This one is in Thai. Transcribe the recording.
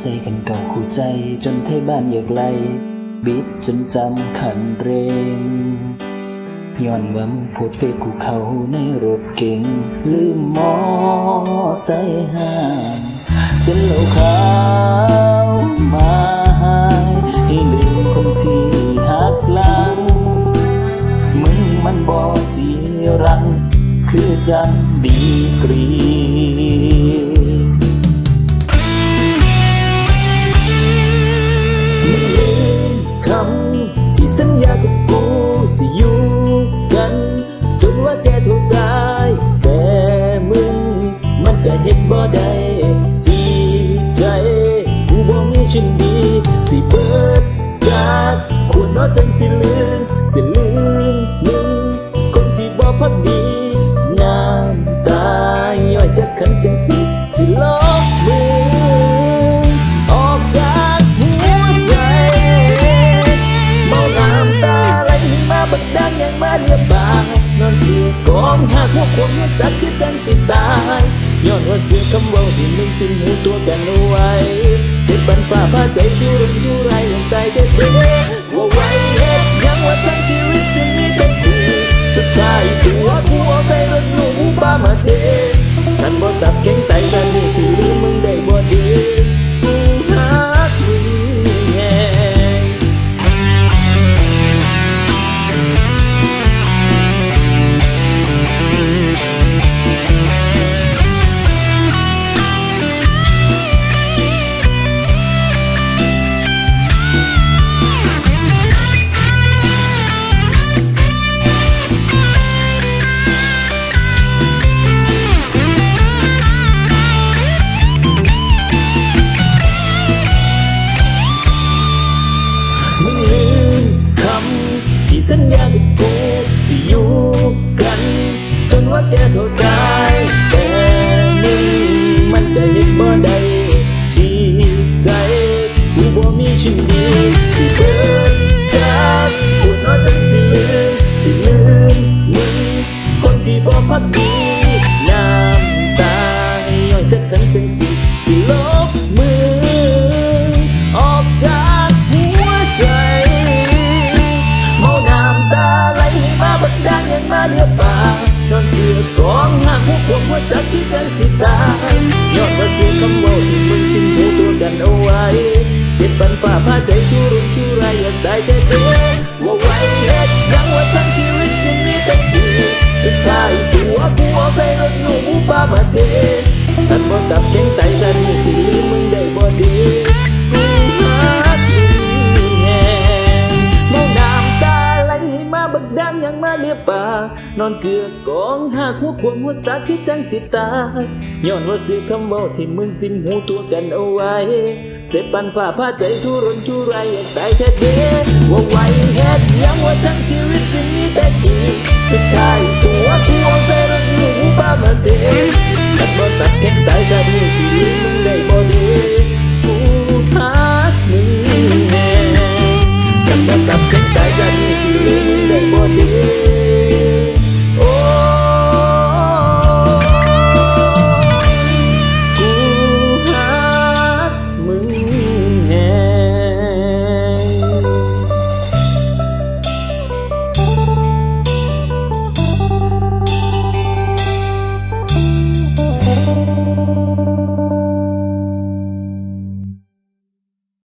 ใส่กันเก่าคู่ใจ จนไทยบ้านอยากไล่บิดจนจำขันเรงย้อนว่ามึงโพดเฟซกูเขาในรถเก๋งลืมมอใส่ห้างเส้นเหลาขาวมาหายให้ลืมคนที่หักหลัง มึงมันบ่จีรัง คือจังดีกรี สิลืมสิลืมมึงคนที่บ่พักดีน้ำตาย่อยจากขันจังสิสิลบมือออกจากหัวใจ เมาน้ำตาไหลมาบักดังยังมาเรียบปากนั่นคือกองหักหัวคงหัวสักคือจังสิตายย้อนว่าเสียงคำว่าที่มึงสิ้นหูตัวกันเอาไว้เจ็บบันฝ่าผ้าใจที่รุนอยู่ไรยังตายแท้ๆว่าไว้เฮ็ดยั สัญญากับกูสิอยู่กัน จนว่าแกเท่าตายแต่มึงมันก็เห็นบ่ได้ที่ใจกูบ่มีชิ้นดีสิเบิดจากกูนอจังสิลืมสิลืมมึงคนที่บ่พักดีน้ำตาย้อยจากกันจังสิสิลบ จังสิตายยอนว่าเสียงคำว่าที่มึงสิ้นหูตัวกันเอาไว้ เจ็บปันฝ่าผ้าใจทุรุ่มทุรายอยากได้แท้ๆว่าไว้เฮ็ดยังว่าทั้งชีวิตสิ้นมีแต่กูสุดท้ายตัวกูเอาใจรถหนูป้ามาเจ็บตัดบ่ตับเก่ง ดังยังมาเลียปากนอนเกือกกองหักหัวควงหัวสักคือจังสิตายย้อนว่าเสือคำเว่าที่มึงสิ้นหูตัวกันเอาไว้ เจ็บปันฝ่าผ้าใจทุรนทุรายอยากตายแท้เด้ว่าไว้เฮ็ดยังว่าทั้งชีวิตสิ